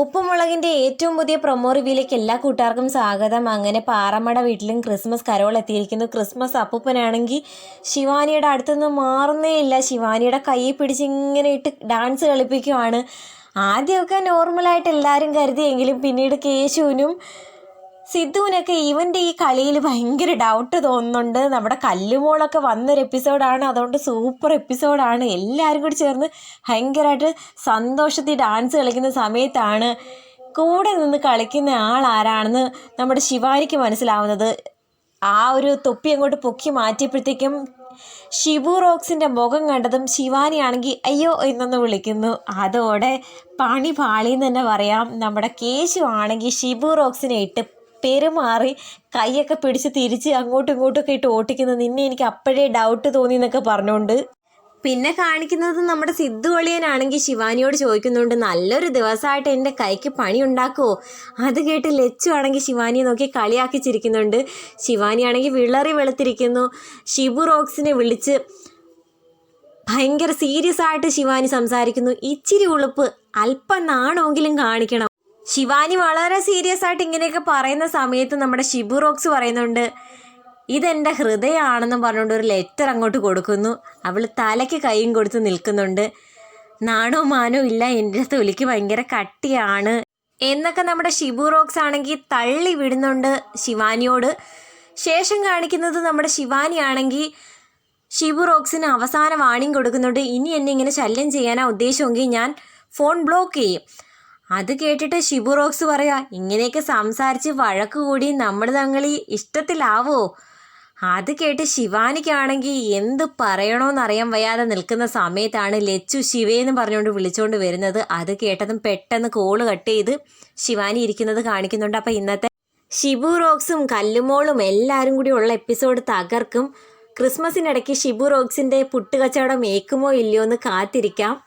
ഉപ്പുമുളകിന്റെ ഏറ്റവും പുതിയ പ്രൊമോ റിവ്യൂലേക്ക് എല്ലാ കൂട്ടുകാർക്കും സ്വാഗതം. അങ്ങനെ പാറമട വീട്ടിലും ക്രിസ്മസ് കരോൾ എത്തിയിരിക്കുന്നു. ക്രിസ്മസ് അപ്പൂപ്പനാണെങ്കിൽ ശിവാനിയുടെ അടുത്തുനിന്ന് മാറുന്നേ ഇല്ല. ശിവാനിയുടെ കൈ പിടിച്ച് ഇങ്ങനെ ഇട്ട് ഡാൻസ് കളിപ്പിക്കുവാണ്. ആദ്യമൊക്കെ നോർമലായിട്ട് എല്ലാവരും കരുതിയെങ്കിലും പിന്നീട് കേശുവിനും സിദ്ധുവിനൊക്കെ ഇവന്റെ ഈ കളിയിൽ ഭയങ്കര ഡൗട്ട് തോന്നുന്നുണ്ട്. നമ്മുടെ കല്ലുമോളൊക്കെ വന്നൊരു എപ്പിസോഡാണ് അതുകൊണ്ട് സൂപ്പർ എപ്പിസോഡാണ് എല്ലാവരും കൂടി ചേർന്ന് ഭയങ്കരമായിട്ട് സന്തോഷത്തിൽ ഡാൻസ് കളിക്കുന്ന സമയത്താണ് കൂടെ നിന്ന് കളിക്കുന്ന ആൾ ആരാണെന്ന് നമ്മുടെ ശിവാനിക്ക് മനസ്സിലാവുന്നത്. ആ ഒരു തൊപ്പി അങ്ങോട്ട് പൊക്കി മാറ്റിയപ്പോഴത്തേക്കും ഷിബു റോക്സിന്റെ മുഖം കണ്ടതും ശിവാനിയാണെങ്കിൽ അയ്യോ എന്നൊന്ന് വിളിക്കുന്നു. അതോടെ പണി പാളിയെന്ന് തന്നെ പറയാം. നമ്മുടെ കേശു ആണെങ്കിൽ ഷിബു റോക്സിനെ ഇട്ട് പെരുമാറി കൈയൊക്കെ പിടിച്ച് തിരിച്ച് അങ്ങോട്ടും ഇങ്ങോട്ടും ഒക്കെ ഇട്ട് ഓട്ടിക്കുന്നത് നിന്നെ എനിക്ക് അപ്പോഴേ ഡൗട്ട് തോന്നി എന്നൊക്കെ പറഞ്ഞുകൊണ്ട് പിന്നെ കാണിക്കുന്നത് നമ്മുടെ സിദ്ധു ഒളിയനാണെങ്കിൽ ശിവാനിയോട് ചോദിക്കുന്നുണ്ട് നല്ലൊരു ദിവസമായിട്ട് എന്റെ കൈക്ക് പണി ഉണ്ടാക്കുമോ അത് കേട്ട് ലച്ചു ആണെങ്കിൽ ശിവാനിയെ നോക്കി കളിയാക്കി ചിരിക്കുന്നുണ്ട്. ശിവാനി ആണെങ്കിൽ വിളറി വെളുത്തിരിക്കുന്നു. ഷിബു റോക്സിനെ വിളിച്ച് ഭയങ്കര സീരിയസ് ആയിട്ട് ശിവാനി സംസാരിക്കുന്നു. ഇച്ചിരി ഉളുപ്പ് അല്പം നാണമെങ്കിലും കാണിക്കണം. ശിവാനി വളരെ സീരിയസ് ആയിട്ട് ഇങ്ങനെയൊക്കെ പറയുന്ന സമയത്ത് നമ്മുടെ ഷിബു റോക്സ് പറയുന്നുണ്ട് ഇതെന്റെ ഹൃദയമാണെന്നും പറഞ്ഞുകൊണ്ട് ഒരു ലെറ്റർ അങ്ങോട്ട് കൊടുക്കുന്നു. അവൾ തലയ്ക്ക് കൈയും കൊടുത്ത് നിൽക്കുന്നുണ്ട്. നാണോ മാനോ ഇല്ല എന്റെ തൊലിക്ക് ഭയങ്കര കട്ടിയാണ്. എന്നൊക്കെ നമ്മുടെ ഷിബു റോക്സ് ആണെങ്കിൽ തള്ളി വിടുന്നുണ്ട് ശിവാനിയോട്. ശേഷം കാണിക്കുന്നത് നമ്മുടെ ശിവാനി ആണെങ്കിൽ ഷിബു റോക്സിന് അവസാന വാണിംഗ് കൊടുക്കുന്നുണ്ട്. ഇനി എന്നെ ഇങ്ങനെ ശല്യം ചെയ്യാനാ ഉദ്ദേശമെങ്കിൽ ഞാൻ ഫോൺ ബ്ലോക്ക് ചെയ്യും. അത് കേട്ടിട്ട് ഷിബു റോക്സ് പറയാ ഇങ്ങനെയൊക്കെ സംസാരിച്ച് വഴക്ക് കൂടി നമ്മൾ തങ്ങളി ഇഷ്ടത്തിലാവോ? അത് കേട്ട് ശിവാനിക്കാണെങ്കിൽ എന്ത് പറയണോന്നറിയാൻ വയ്യാതെ നിൽക്കുന്ന സമയത്താണ് ലച്ചു ശിവേന്ന് പറഞ്ഞുകൊണ്ട് വിളിച്ചുകൊണ്ട് വരുന്നത്. അത് കേട്ടതും പെട്ടെന്ന് കോൾ കട്ട് ചെയ്ത് ശിവാനി ഇരിക്കുന്നത് കാണിക്കുന്നുണ്ട്. അപ്പം ഇന്നത്തെ ഷിബു റോക്സും കല്ലുമോളും എല്ലാവരും കൂടി ഉള്ള എപ്പിസോഡ് തകർക്കും. ക്രിസ്മസിനിടയ്ക്ക് ഷിബു റോക്സിന്റെ പുട്ടുകച്ചവടം ഏക്കുമോ ഇല്ലയോ എന്ന് കാത്തിരിക്കാം.